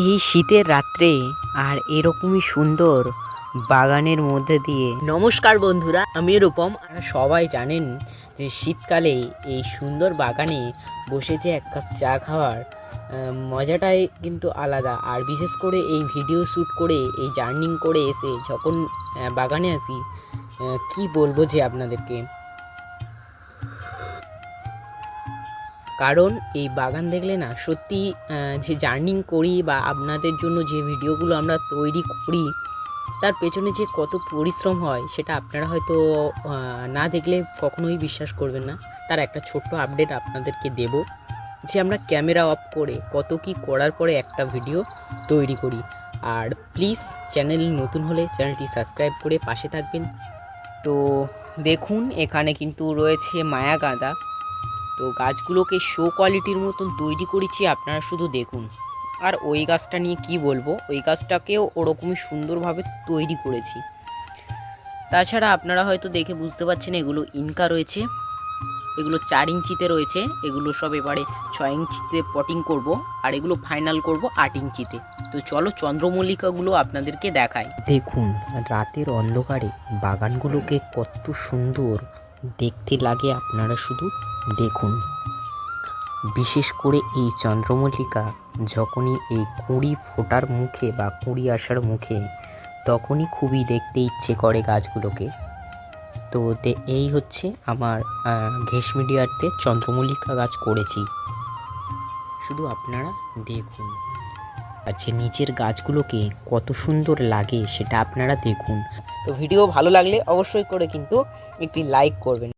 এই শীতের রাত্রে আর এরকমই সুন্দর বাগানের মধ্যে দিয়ে। নমস্কার বন্ধুরা, আমি রূপম। সবাই জানেন যে শীতকালে এই সুন্দর বাগানে বসে যে এক কাপ চা খাওয়ার মজাটাই কিন্তু আলাদা। আর বিশেষ করে এই ভিডিও শ্যুট করে, এই জার্নিং করে এসে যখন বাগানে আসি কি বলব যে আপনাদেরকে? কারণ এই বাগান দেখলে না সত্যি যে জার্নিং করি বা আপনাদের জন্য যে ভিডিওগুলো আমরা তৈরি করি, তার পেছনে যে কত পরিশ্রম হয় সেটা আপনারা হয়তো না দেখলে কখনোই বিশ্বাস করবেন না। তার একটা ছোট্ট আপডেট আপনাদেরকে দেব যে আমরা ক্যামেরা অফ করে কত কি করার পরে একটা ভিডিও তৈরি করি। আর প্লিজ চ্যানেল নতুন হলে চ্যানেলটি সাবস্ক্রাইব করে পাশে থাকবেন। তো দেখুন, এখানে কিন্তু রয়েছে মায়া গাঁদা তো গাছগুলোকে শো কোয়ালিটির মতন তৈরি করেছি, আপনারা শুধু দেখুন। আর ওই গাছটা নিয়ে কি বলব? ওই গাছটাকেও ওরকমই সুন্দরভাবে তৈরি করেছি। তাছাড়া আপনারা হয়তো দেখে বুঝতে পারছেন, এগুলো ইনকা রয়েছে। এগুলো চার ইঞ্চিতে রয়েছে। এগুলো সব এবারে ছয় ইঞ্চিতে পটিং করব, আর এগুলো ফাইনাল করব আট ইঞ্চিতে। তো চলো চন্দ্রমল্লিকাগুলো আপনাদেরকে দেখাই। দেখুন, রাতের অন্ধকারে বাগানগুলোকে কত সুন্দর দেখতে লাগে আপনারা শুধু দেখুন। বিশেষ করে এই চন্দ্রমল্লিকা যখনই এই কুঁড়ি ফোটার মুখে বা কুঁড়ি আসার মুখে তখনই খুবই দেখতে ইচ্ছে করে গাছগুলোকে। তো এই হচ্ছে আমার আহ, ঘেস মিডিয়াতে চন্দ্রমল্লিকা গাছ করেছি। শুধু আপনারা দেখুন। আর যে নিচের গাছগুলোকে কত সুন্দর লাগে সেটা আপনারা দেখুন। তো ভিডিও ভালো লাগলে অবশ্যই করে কিন্তু একটি লাইক করবেন।